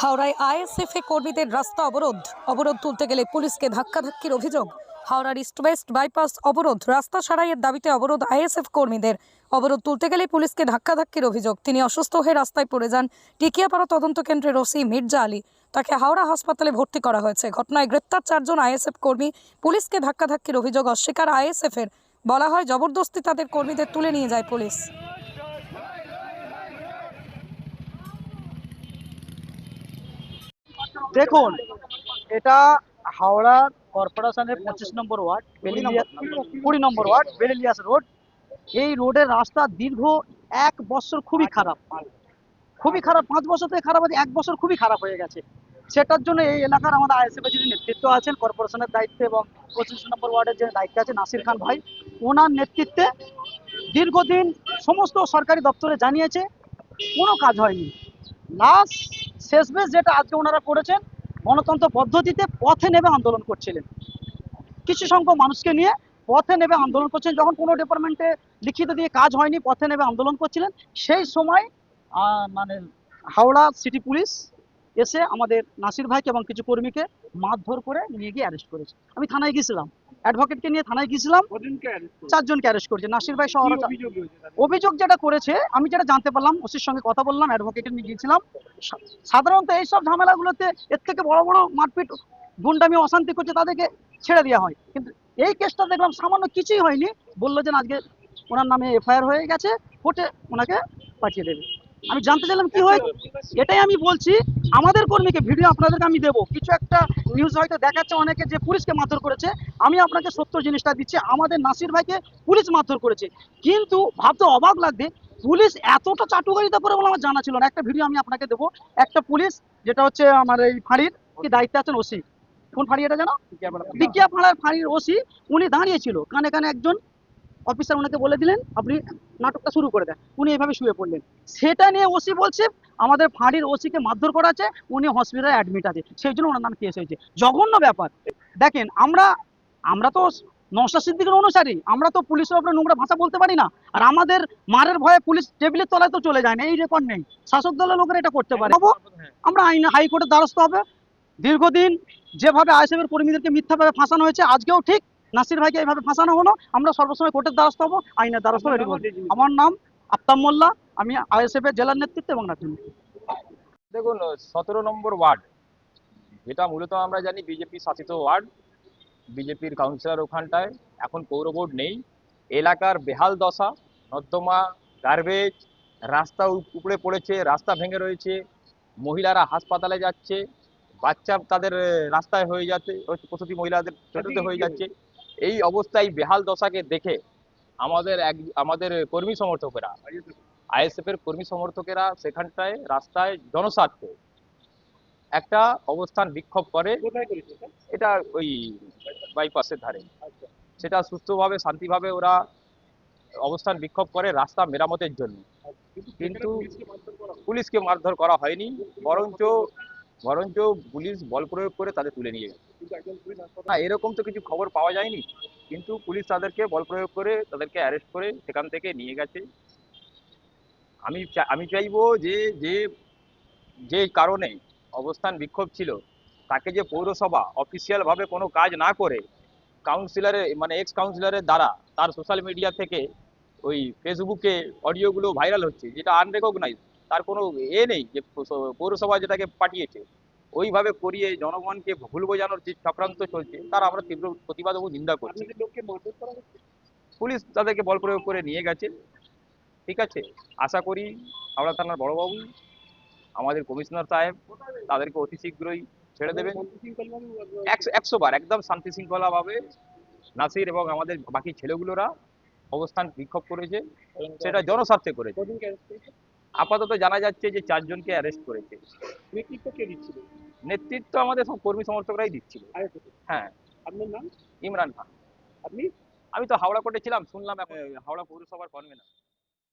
হাওড়ায় আইএসএফ এ কর্মীদের রাস্তা অবরোধ। অবরোধ তুলতে গেলে পুলিশকে ধাক্কাধাক্কির অভিযোগ। হাওড়ার ইস্ট ওয়েস্ট বাইপাস অবরোধ, রাস্তা সারাইয়ের দাবিতে অবরোধ আইএসএফ কর্মীদের। অবরোধ তুলতে গেলে পুলিশকে ধাক্কাধাক্কির অভিযোগ। তিনি অসুস্থ হয়ে রাস্তায় পড়ে যান টিকিয়াপাড়া তদন্ত কেন্দ্রের ওসি মির্জা আলী। তাকে হাওড়া হাসপাতালে ভর্তি করা হয়েছে। ঘটনায় গ্রেপ্তার চারজন আইএসএফ কর্মী। পুলিশকে ধাক্কাধাক্কির অভিযোগ অস্বীকার আইএসএফ এর বলা হয়, জবরদস্তি তাদের কর্মীদের তুলে নিয়ে যায় পুলিশ। দেখুন এটা হাওড়া কর্পোরেশনের পঁচিশ নম্বর ওয়ার্ড কুড়ি নম্বর ওয়ার্ড। Belilious road. এই রোডের রাস্তা দীর্ঘ এক বছর খুবই খারাপ। খুবই খারাপ পাঁচ বছর থেকে খারাপ আছে এক বছর খুবই খারাপ হয়ে গেছে। সেটার জন্য এই এলাকার আমাদের আইএসএফ যিনি নেতৃত্ব আছেন কর্পোরেশনের দায়িত্বে এবং পঁচিশ নম্বর ওয়ার্ডের যে দায়িত্বে আছে নাসির খান ভাই ওনার নেতৃত্বে দীর্ঘদিন সমস্ত সরকারি দপ্তরে জানিয়েছে কোনো কাজ হয়নি। লাস্ট শেষমেশ যেটা আজকে ওনারা করেছেন, গণতন্ত্র পদ্ধতিতে পথে নেবে আন্দোলন করছিলেন। কিছু সংখ্যক মানুষকে নিয়ে পথে নেবে আন্দোলন করছেন যখন কোনো ডিপার্টমেন্টে লিখিত দিয়ে কাজ হয়নি, পথে নেবে আন্দোলন করছিলেন, সেই সময় মানে হাওড়া সিটি পুলিশ এসে আমাদের নাসির ভাইকে এবং কিছু কর্মীকে মারধর করে নিয়ে গিয়ে অ্যারেস্ট করেছে। আমি থানায় গিয়েছিলাম। অ্যাডভোকেটকে নিয়ে থানায় গিয়েছিলাম। চারজনকে অ্যারেস্ট করেছে। নাসির ভাই সহ অভিযোগ যেটা করেছে আমি যেটা জানতে পারলাম ওসির সঙ্গে কথা বললাম অ্যাডভোকেটের নিয়ে গিয়েছিলাম। সাধারণত এইসব ঝামেলাগুলোতে এর থেকে বড় বড় মারপিট গুন্ডামি অশান্তি করছে তাদেরকে ছেড়ে দেওয়া হয়। কিন্তু এই কেসটা দেখলাম সামান্য কিছুই হয়নি। বলল যে আজকে ওনার নামে এফআইআর হয়ে গেছে কোর্টে ওনাকে পাঠিয়ে দেবে। আমি জানতে চাইলাম কি হয়? এটাই আমি বলছি আমাদের কর্মীকে ভিডিও আপনাদেরকে আমি দেবো। কিছু একটা নিউজ হয়তো দেখাচ্ছে অনেকে যে পুলিশকে মারধর করেছে। আমি আপনাকে সত্য জিনিসটা দিচ্ছি আমাদের নাসির ভাইকে পুলিশ মারধর করেছে। কিন্তু ভাবতে অবাক লাগবে পুলিশ এতটা চাটুকারিতা করে বলে আমার জানা ছিল না। একটা ভিডিও আমি আপনাকে দেবো। একটা পুলিশ যেটা হচ্ছে আমার এই ফাঁড়ির কি দায়িত্বে আছেন ওসি? কোন ফাঁড়ি এটা জানো? বিকিয়া ফাঁড়ার ফাঁড়ির ওসি উনি দাঁড়িয়েছিল। কানে কানে একজন অফিসার ওনাকে বলে দিলেন আপনি নাটকটা শুরু করে দেন। উনি এভাবে শুয়ে পড়লেন। সেটা নিয়ে ওসি বলছে আমাদের ফাঁড়ির ওসিকে মারধর করা আছে উনি হসপিটালে অ্যাডমিট আছে। সেই জন্য ওনার নাম কেস হয়েছে। জঘন্য ব্যাপার। দেখেন আমরা আমরা তো নশা সিদ্দিকের অনুসারী আমরা তো পুলিশের ওপরে নোংরা ভাষা বলতে পারি না। আর আমাদের মারের ভয়ে পুলিশ টেবিলের তলায় তো চলে যায় না এই রেকর্ড নেই। শাসক দলের লোকেরা এটা করতে পারে। হব, আমরা আইন হাইকোর্টের দ্বারস্থ হবে। দীর্ঘদিন যেভাবে আইএসএফের কর্মীদেরকে মিথ্যাভাবে ফাঁসানো হয়েছে আজকেও ঠিক নাসির ভাইকে এইভাবে ফাঁসানো হলো। আমরা সর্বসময় কোর্টের দ্বারস্থ হব, আইনের দ্বারস্থ করব আমার নাম আফতাব মোল্লা, আমি আইএসএফ এর জেলার নেতৃত্ব এবং দেখুন, সতেরো নম্বর ওয়ার্ড, যেটা মূলত আমরা জানি বিজেপি শাসিত ওয়ার্ড, বিজেপির কাউন্সিলর ওখানটায়, এখন পৌর বোর্ড নেই। এলাকার বেহাল দশা, নর্দমা গার্বেজ রাস্তা উপ- উপড়ে পড়েছে, রাস্তা ভেঙে রয়েছে, মহিলারা হাসপাতালে যাচ্ছে, বাচ্চা তাদের রাস্তায় হয়ে যাচ্ছে, প্রসূতি মহিলাদের টোটোতে হয়ে যাচ্ছে। এই অবস্থায় বেহাল দশাকে দেখে আমাদের এক আমাদের কর্মী সমর্থকেরা আইএসএফ এর কর্মী সমর্থকেরা সেখানটায় রাস্তায় জনস্বার্থে একটা অবস্থান বিক্ষোভ করে। এটা? ওই বাইপাসের ধারে। সেটা সুস্থভাবে শান্তিভাবে ওরা অবস্থান বিক্ষোভ করে রাস্তা মেরামতের জন্য। কিন্তু পুলিশকে মারধর করা হয়নি বরঞ্চ বরঞ্চ পুলিশ বল প্রয়োগ করে তাদের তুলে নিয়ে গেছে। না, এরকম তো কিছু খবর পাওয়া যায়নি। কিন্তু পুলিশ তাদেরকে বল প্রয়োগ করে তাদেরকে অ্যারেস্ট করে সেখান থেকে নিয়ে গেছে। আমি আমি চাইব যে যে যে কারণে অবস্থান বিক্ষোভ ছিল, তাকে যে পৌরসভা অফিসিয়াল ভাবে কোনো কাজ না করে কাউন্সিলরের মানে এক্স কাউন্সিলরের দ্বারা তার সোশ্যাল মিডিয়া থেকে ওই ফেসবুকে অডিওগুলো ভাইরাল হচ্ছে, যেটা আনরেকগনাইজ তার কোনো এ নেই যে পৌরস- পৌরসভা যেটাকে পাঠিয়েছে। ওইভাবে করিয়ে জনগণকে ভুল বোঝানোর যে চক্রান্ত চলছে তার আমরা তীব্র প্রতিবাদ এবং নিন্দা করছি। পুলিশ তাদেরকে বল প্রয়োগ করে নিয়ে গেছে। ঠিক আছে? আশা করি হাওড়া থানার বড়বাবু আমাদের কমিশনার সাহেব তাদেরকে অতি শীঘ্রই ছেড়ে দেবেন। একশো একশো বার একদম শান্তি শৃঙ্খলাভাবে নাসির এবং আমাদের বাকি ছেলেগুলোরা অবস্থান বিক্ষোভ করেছে। সেটা জনস্বার্থে করেছে। আপাতত জানা যাচ্ছে যে চারজনকে অ্যারেস্ট করেছে। নেতৃত্ব কে দিচ্ছিল? নেতৃত্ব আমাদের সব কর্মী সমর্থকরাই দিচ্ছিল। হ্যাঁ। আপনার নাম? ইমরান খান। আপনি? আমি তো হাওড়া কোর্টে ছিলাম শুনলাম এখন। হাওড়া পৌরসভার কনভেনার